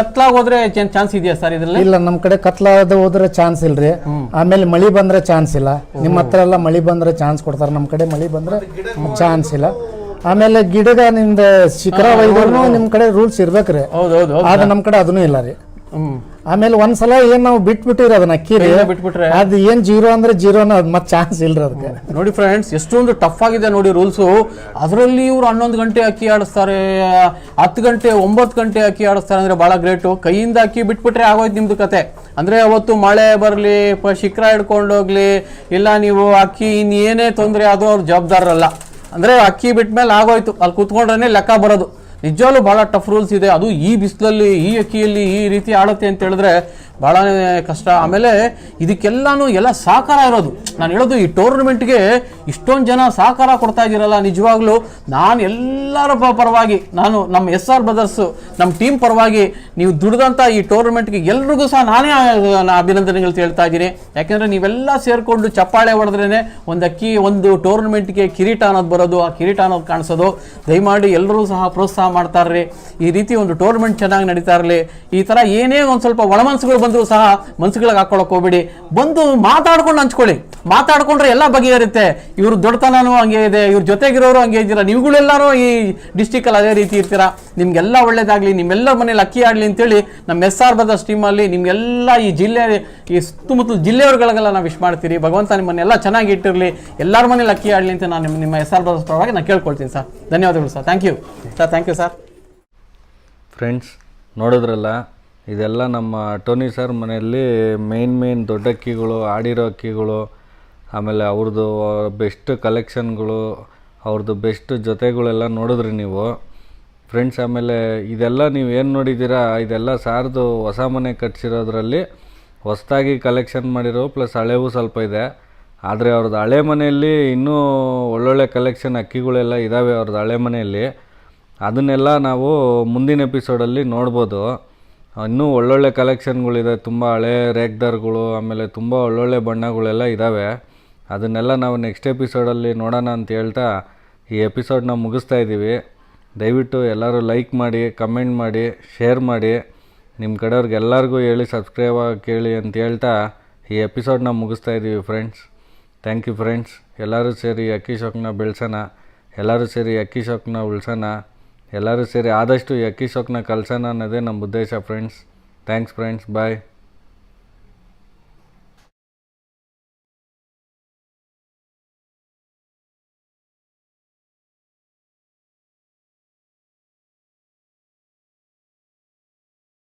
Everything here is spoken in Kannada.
ಕತ್ಲಾಗ್ ಹೋದ್ರೆ ಚಾನ್ಸ್ ಇದೆಯಾ ಸರ್ ಇದ್ರಲ್ಲಿ? ಇಲ್ಲ ನಮ್ಮ ಕಡೆ ಕತ್ಲಾದ ಹೋದ್ರೆ ಚಾನ್ಸ್ ಇಲ್ರಿ. ಆಮೇಲೆ ಮಳಿ ಬಂದ್ರೆ ಚಾನ್ಸ್ ಇಲ್ಲ. ನಿಮ್ಮ ಹತ್ರ ಎಲ್ಲ ಮಳಿ ಬಂದ್ರೆ ಚಾನ್ಸ್ ಕೊಡ್ತಾರೆ. ನಮ್ ಕಡೆ ಮಳಿ ಬಂದ್ರೆ ಚಾನ್ಸ್ ಇಲ್ಲ. ಆಮೇಲೆ ಗಿಡದ ನಿಮ್ದು ಶಿಖರ ಒಯ್ದ್ರು ನಿಮ್ ಕಡೆ ರೂಲ್ಸ್ ಇರ್ಬೇಕ್ರಿ. ಹೌದು ಹೌದು ಹೌದು. ಆದ್ರೆ ನಮ್ ಕಡೆ ಅದನ್ನೂ ಇಲ್ಲ ರೀ. ಹ್ಮ್. ಆಮೇಲೆ ಒಂದ್ಸಲ ಏನ್ ನಾವು ಬಿಟ್ಬಿಟ್ಟಿರ ಅದನ್ನ ಅಕ್ಕಿ ರೀ ಕೈಯಿಂದ ಬಿಟ್ಬಿಟ್ರೆ? ಅದು ಏನ್ ಜೀರೋ ಅಂದ್ರೆ ಜೀರೋನ ಅದ್ ಮತ್ ಚಾನ್ಸ್ ಇಲ್ರಿ ಅದಕ್ಕೆ. ನೋಡಿ ಫ್ರೆಂಡ್ಸ್ ಎಷ್ಟೊಂದು ಟಫ್ ಆಗಿದೆ ನೋಡಿ ರೂಲ್ಸು ಅದರಲ್ಲಿ ಇವ್ರು ಹನ್ನೊಂದು ಗಂಟೆ ಅಕ್ಕಿ ಆಡಿಸ್ತಾರೆ ಹತ್ತು ಗಂಟೆ ಒಂಬತ್ತು ಗಂಟೆ ಅಕ್ಕಿ ಆಡಿಸ್ತಾರೆ ಅಂದ್ರೆ ಬಹಳ ಗ್ರೇಟು ಕೈಯಿಂದ ಅಕ್ಕಿ ಬಿಟ್ಬಿಟ್ರೆ ಆಗೋಯ್ತು ನಿಮ್ದು ಕತೆ. ಅಂದ್ರೆ ಅವತ್ತು ಮಳೆ ಬರಲಿ ಶಿಖರ ಹಿಡ್ಕೊಂಡು ಹೋಗ್ಲಿ ಇಲ್ಲ ನೀವು ಅಕ್ಕಿ ಇನ್ನೇನೇ ತೊಂದರೆ ಅದು ಅವ್ರ ಜವಾಬ್ದಾರರಲ್ಲ. ಅಂದ್ರೆ ಅಕ್ಕಿ ಬಿಟ್ಮೇಲೆ ಆಗೋಯ್ತು. ಅಲ್ಲಿ ಕೂತ್ಕೊಂಡ್ರೆ ಲೆಕ್ಕ ಬರೋದು. ನಿಜವಾಗ್ಲೂ ಭಾಳ ಟಫ್ ರೂಲ್ಸ್ ಇದೆ. ಅದು ಈ ಬಿಸಿಲಲ್ಲಿ, ಈ ಅಕ್ಕಿಯಲ್ಲಿ ಈ ರೀತಿ ಆಡುತ್ತೆ ಅಂತ ಹೇಳಿದ್ರೆ ಭಾಳನೇ ಕಷ್ಟ. ಆಮೇಲೆ ಇದಕ್ಕೆಲ್ಲಾನು ಎಲ್ಲ ಸಹಕಾರ ಇರೋದು. ನಾನು ಹೇಳೋದು ಈ ಟೂರ್ನಮೆಂಟ್ಗೆ ಇಷ್ಟೊಂದು ಜನ ಸಹಕಾರ ಕೊಡ್ತಾ ಇದ್ದೀರಲ್ಲ ನಿಜವಾಗ್ಲೂ. ನಾನು ಎಲ್ಲರ ಪರವಾಗಿ, ನಾನು ನಮ್ಮ ಎಸ್ ಆರ್ ಬ್ರದರ್ಸು ನಮ್ಮ ಟೀಮ್ ಪರವಾಗಿ ನೀವು ದುಡ್ದಂಥ ಈ ಟೂರ್ನಮೆಂಟ್ಗೆ ಎಲ್ರಿಗೂ ಸಹ ನಾನೇ ಅಭಿನಂದನೆಗಳು ಹೇಳ್ತಾ ಇದ್ದೀನಿ. ಯಾಕೆಂದರೆ ನೀವೆಲ್ಲ ಸೇರಿಕೊಂಡು ಚಪ್ಪಾಳೆ ಹೊಡೆದ್ರೇ ಒಂದು ಅಕ್ಕಿ ಒಂದು ಟೂರ್ನಮೆಂಟ್ಗೆ ಕಿರೀಟ ಅನ್ನೋದು ಬರೋದು. ಆ ಕಿರೀಟ ಅನ್ನೋದು ಕಾಣಿಸೋದು. ದಯಮಾಡಿ ಎಲ್ಲರೂ ಸಹ ಪ್ರೋತ್ಸಾಹ ಮಾಡ್ತಾರ್ರಿ ಈ ರೀತಿ ಒಂದು ಟೂರ್ನಮೆಂಟ್ ಚೆನ್ನಾಗಿ ನಡೀತಾ ಇರಲಿ. ಈ ಥರ ಏನೇ ಒಂದು ಸ್ವಲ್ಪ ಒಳಮನಸ್ಸುಗಳು ಬಂದರೂ ಸಹ ಮನ್ಸುಗಳಿಗೆ ಹಾಕೊಳಕ್ ಹೋಗ್ಬೇಡಿ. ಬಂದು ಮಾತಾಡ್ಕೊಂಡು ಹಂಚ್ಕೊಳ್ಳಿ. ಮಾತಾಡ್ಕೊಂಡ್ರೆ ಎಲ್ಲ ಬಗೆಹರುತ್ತೆ. ಇವ್ರ ದೊಡ್ಡತನನೂ ಹಂಗೆ ಇದೆ, ಇವ್ರ ಜೊತೆಗಿರೋರು ಹಂಗೆ ಇದ್ದೀರಾ, ನೀವುಗಳೆಲ್ಲರೂ ಈ ಡಿಸ್ಟಿಕಲ್ಲಿ ಅದೇ ರೀತಿ ಇರ್ತೀರಾ? ನಿಮ್ಗೆಲ್ಲ ಒಳ್ಳೇದಾಗಲಿ, ನಿಮ್ಮೆಲ್ಲರ ಮನೇಲಿ ಅಕ್ಕಿ ಆಡಲಿ ಅಂತೇಳಿ ನಮ್ಮ ಎಸ್ ಆರ್ ಸ್ಟೀಮ್ ಅಲ್ಲಿ ನಿಮ್ಗೆಲ್ಲ ಈ ಜಿಲ್ಲೆ, ಈ ಸುತ್ತಮುತ್ತಲ ಜಿಲ್ಲೆಯವ್ರಗಳಿಗೆಲ್ಲ ನಾವು ವಿಶ್ ಮಾಡ್ತೀರಿ. ಭಗವಂತ ನಿಮ್ಮನ್ನೆಲ್ಲ ಚೆನ್ನಾಗಿ ಇಟ್ಟಿರಲಿ. ಎಲ್ಲರ ಮನೇಲಿ ಅಕ್ಕಿ ಆಡಲಿ ಅಂತ ನಾನು ನಿಮ್ಮ ಎಸ್ ಆರ್ ಬದ ಪರವಾಗಿ ನಾನು ಕೇಳ್ಕೊಳ್ತೀನಿ ಸರ್. ಧನ್ಯವಾದಗಳು sir. Thank you sir thank you sir friends ನೋಡಿದ್ರಲ್ಲ? ಇದೆಲ್ಲ ನಮ್ಮ ಟೋನಿ ಸರ್ ಮನೆಯಲ್ಲಿ ಮೇಯ್ನ್ ಮೇಯ್ನ್ ದೊಡ್ಡ ಅಕ್ಕಿಗಳು, ಆಡಿರೋ ಅಕ್ಕಿಗಳು, ಆಮೇಲೆ ಅವ್ರದ್ದು ಬೆಸ್ಟ್ ಕಲೆಕ್ಷನ್ಗಳು ಅವ್ರದ್ದು ಬೆಸ್ಟ್ ಜೊತೆಗಳೆಲ್ಲ ನೋಡಿದ್ರಿ ನೀವು. ಫ್ರೆಂಡ್ಸ್ ಆಮೇಲೆ ಇದೆಲ್ಲ ನೀವು ಏನು ನೋಡಿದ್ದೀರಾ, ಇದೆಲ್ಲ ಸಾರ್ದು ಹೊಸ ಮನೆ ಕಟ್ಸಿರೋದ್ರಲ್ಲಿ ಹೊಸದಾಗಿ ಕಲೆಕ್ಷನ್ ಮಾಡಿರೋ ಪ್ಲಸ್ ಹಳೆವು ಸ್ವಲ್ಪ ಇದೆ. ಆದರೆ ಅವ್ರದ್ದು ಹಳೆ ಮನೆಯಲ್ಲಿ ಇನ್ನೂ ಒಳ್ಳೊಳ್ಳೆ ಕಲೆಕ್ಷನ್ ಅಕ್ಕಿಗಳೆಲ್ಲ ಇದ್ದಾವೆ ಅವ್ರದ್ದು ಹಳೆ ಮನೆಯಲ್ಲಿ. ಅದನ್ನೆಲ್ಲ ನಾವು ಮುಂದಿನ ಎಪಿಸೋಡಲ್ಲಿ ನೋಡ್ಬೋದು. ಇನ್ನೂ ಒಳ್ಳೊಳ್ಳೆ ಕಲೆಕ್ಷನ್ಗಳಿದೆ ತುಂಬ ಹಳೆ ರೇಖ್ದಾರ್ಗಳು ಆಮೇಲೆ ತುಂಬ ಒಳ್ಳೊಳ್ಳೆ ಬಣ್ಣಗಳೆಲ್ಲ ಇದ್ದಾವೆ ಅದನ್ನೆಲ್ಲ ನಾವು ನೆಕ್ಸ್ಟ್ ಎಪಿಸೋಡಲ್ಲಿ ನೋಡೋಣ ಅಂತ ಹೇಳ್ತಾ ಈ ಎಪಿಸೋಡ್ನ ಮುಗಿಸ್ತಾ ಇದ್ದೀವಿ. ದಯವಿಟ್ಟು ಎಲ್ಲರೂ ಲೈಕ್ ಮಾಡಿ ಕಮೆಂಟ್ ಮಾಡಿ ಶೇರ್ ಮಾಡಿ. ನಿಮ್ಮ ಕಡೆಯವ್ರಿಗೆ ಎಲ್ಲರಿಗೂ ಹೇಳಿ ಸಬ್ಸ್ಕ್ರೈಬ್ ಆಗಿ ಕೇಳಿ ಅಂತ ಹೇಳ್ತಾ ಈ ಎಪಿಸೋಡ್ನ ಮುಗಿಸ್ತಾ ಇದ್ದೀವಿ ಫ್ರೆಂಡ್ಸ್ ಥ್ಯಾಂಕ್ ಯು ಫ್ರೆಂಡ್ಸ್ ಎಲ್ಲರೂ ಸೇರಿ ಅಕ್ಕಿ ಶಾಕ್ನ ಬೆಳೆಸೋಣ. ಎಲ್ಲರೂ ಸೇರಿ ಅಕ್ಕಿ ಶಾಕ್ನ ಉಳಿಸೋಣ. ಎಲ್ಲರೂ ಸೇರಿ ಆದಷ್ಟು ಎಕ್ಕಿ ಸೊಕ್ಕನ್ನ ಕಲ್ಸೋಣ ಅನ್ನೋದೇ ನಮ್ಮ ಉದ್ದೇಶ ಫ್ರೆಂಡ್ಸ್ ಥ್ಯಾಂಕ್ಸ್ ಫ್ರೆಂಡ್ಸ್ ಬಾಯ್